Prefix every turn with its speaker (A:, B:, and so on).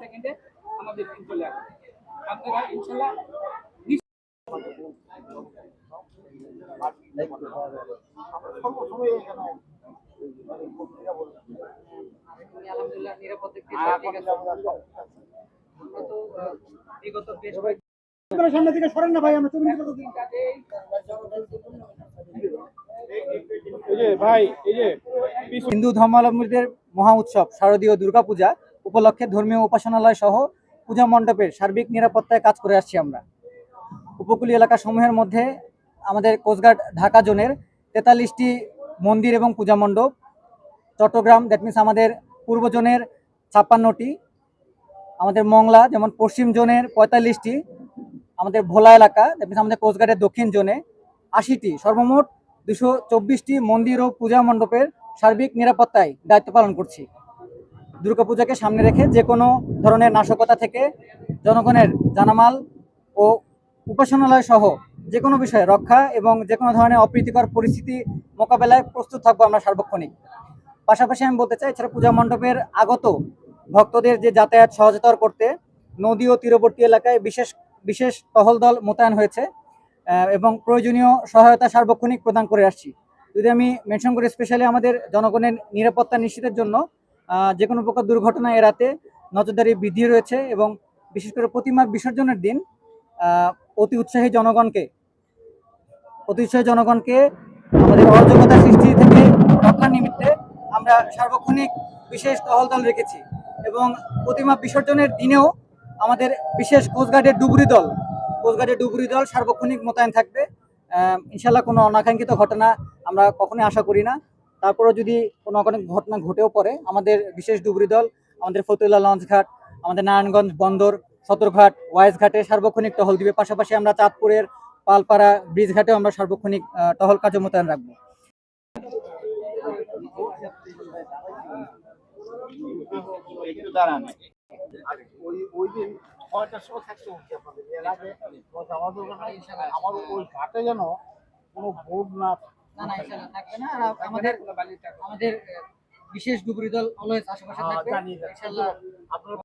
A: সেকেন্ডে আমাদের চলে আপনারা ইনশাল্লাহ
B: সর্বসময় এখানে মানে পত্রিকা বলছি
A: আলহামদুলিল্লাহ নিরাপদ ঠিক আছে আমরা তো বিগত বেশ কয়েক
B: আপনারা সামনে থেকে সরেন না ভাই আমরা ছবি নিতে পারব
C: এই যে ভাই এই যে
D: হিন্দু ধর্মাবলম্বীদের মহা উৎসব শারদীয় দুর্গাপূজা উপলক্ষে ধর্মীয় উপাসনালয় সহ পূজা মণ্ডপের সার্বিক নিরাপত্তায় কাজ করে আসছি আমরা। উপকূলীয় এলাকা সমূহের মধ্যে আমাদের কোস্টগার্ড ঢাকা জোনের তেতাল্লিশটি মন্দির এবং পূজা মণ্ডপ। চট্টগ্রাম দ্যাট মিনস আমাদের পূর্ব জোনের ছাপ্পান্নটি। আমাদের মংলা, যেমন পশ্চিম জোনের পঁয়তাল্লিশটি। আমাদের ভোলা এলাকা দ্যাট মিনস আমাদের কোস্টগার্ডের দক্ষিণ জোনে আশিটি। সর্বমোট দুশো চব্বিশটি মন্দির ও পূজা মণ্ডপের সার্বিক নিরাপত্তায় দায়িত্ব পালন করছি। দুর্গাপূজাকে সামনে রেখে যে কোনো ধরনের নাশকতা থেকে জনগণের জানামাল ও উপাসনালয় সহ যে কোনো বিষয়ে রক্ষা এবং যে কোনো ধরনের অপ্রীতিকর পরিস্থিতি মোকাবেলায় প্রস্তুত থাকব আমরা সার্বক্ষণিক। পাশাপাশি আমি বলতে চাই, এছাড়া পূজা মণ্ডপের আগত ভক্তদের যে যাতায়াত সহজতর করতে নদী ও তীরবর্তী এলাকায় বিশেষ বিশেষ টহল দল মোতায়েন হয়েছে এবং প্রয়োজনীয় সহায়তা সার্বক্ষণিক প্রদান করে আসছি। যদি আমি মেনশন করি স্পেশালি আমাদের জনগণের নিরাপত্তা নিশ্চিতের জন্য যে কোনো প্রকার দুর্ঘটনা এড়াতে নজরদারি বৃদ্ধি রয়েছে এবং বিশেষ করে প্রতিমা বিসর্জনের দিন অতি উৎসাহী জনগণকে, অতি উৎসাহী জনগণকে আমাদের অরাজকতা সৃষ্টি থেকে রক্ষার নিমিত্তে আমরা সার্বক্ষণিক বিশেষ টহল দল রেখেছি এবং প্রতিমা বিসর্জনের দিনেও আমাদের বিশেষ কোস্টগার্ডের ডুবুরি দল, কোস্টগার্ডের ডুবুরি দল সার্বক্ষণিক মোতায়েন থাকবে। ইনশাল্লাহ কোনো অনাকাঙ্ক্ষিত ঘটনা আমরা কখনোই আশা করি না। তারপরেও যদি কোনো অনেক ঘটনা ঘটেও পড়ে, আমাদের বিশেষ ডুবুরি দল, আমাদের ফতুল্লা লঞ্চঘাট, আমাদের নারায়ণগঞ্জ বন্দর সদরঘাট ওয়াইজ ঘাটে সার্বক্ষণিক টহল দিবে। পাশাপাশি আমরা চাঁদপুরের পালপাড়া ব্রিজ ঘাটেও আমরা সার্বক্ষণিক টহল কাজে মোতায়েন রাখব।
B: যেন কোনো বোর্ড না থাকে।
D: না না থাকবে না। আর আমাদের আমাদের বিশেষ ডুবুরি দল অলওয়েজ আশেপাশে
B: হ্যাঁ,
D: থাকবে।